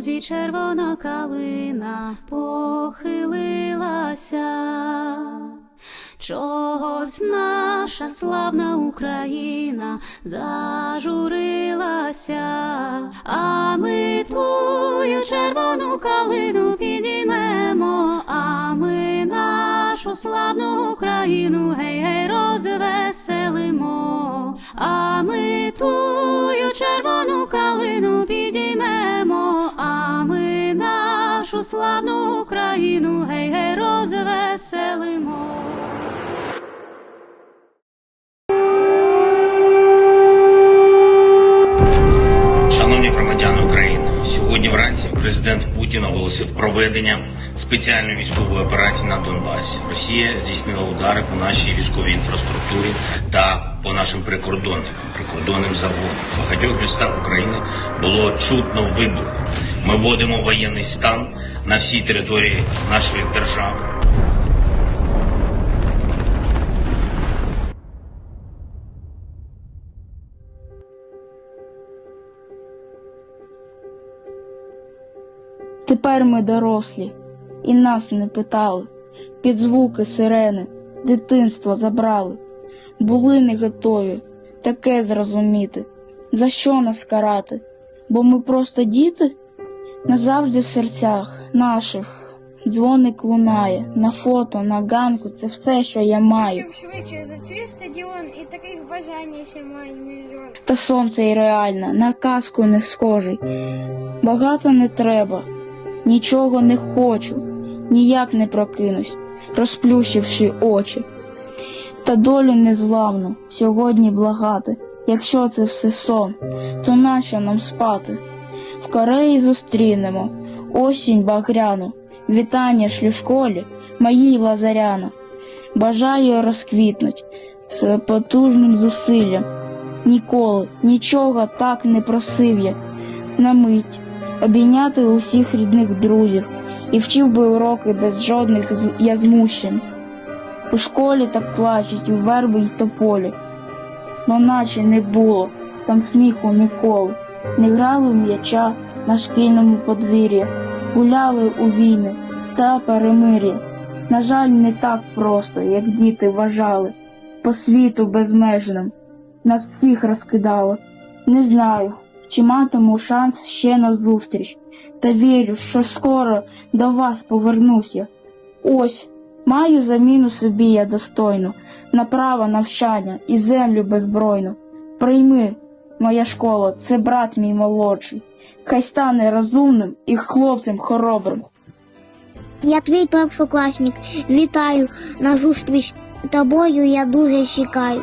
лузі червона калина похилилася. Чогось наша славна Україна зажурилася, а ми твою червону калину підіймемо, а ми нашу славну Україну гей гей розвеселимо, а ми твою червону славну Україну гей гей розвеселимо. Шановні громадяни України, сьогодні вранці президент Путін оголосив проведення спеціальної військової операції на Донбасі. Росія здійснила удари по нашій військовій інфраструктурі та по нашим прикордонникам, прикордонним заводам. В багатьох містах України було чутно вибухи. Ми вводимо воєнний стан на всій території нашої держави. Тепер ми дорослі, і нас не питали. Під звуки сирени дитинство забрали. Були не готові таке зрозуміти. За що нас карати? Бо ми просто діти? Назавжди в серцях наших дзвоник лунає, на фото, на ганку це все, що я маю. Щоб швидше зацвів стадіон і таких бажань ще має мільйон. Та сонце й реальне, на казку не схожий. Багато не треба, нічого не хочу, ніяк не прокинусь, розплющивши очі. Та долю незламну сьогодні благати. Якщо це все сон, то нащо нам спати? В Кореї зустрінемо осінь багряну, вітання шлю школі, моїй лазаряна. Бажаю розквітнуть з потужним зусиллям. Ніколи нічого так не просив я на мить обійняти усіх рідних друзів і вчив би уроки без жодних я змущень. У школі так плачуть у верби й тополі, но наче не було там сміху ніколи. Не грали м'яча на шкільному подвір'ї, гуляли у війни та перемир'я. На жаль, не так просто, як діти вважали, по світу безмежним нас всіх розкидало. Не знаю, чи матиму шанс ще на зустріч, та вірю, що скоро до вас повернуся. Ось, маю заміну собі я достойну, на право навчання і землю беззбройну. Прийми, моя школа, це брат мій молодший, хай стане розумним і хлопцем хоробрим. Я твій першокласник. Вітаю на зустріч тобою. Я дуже чекаю.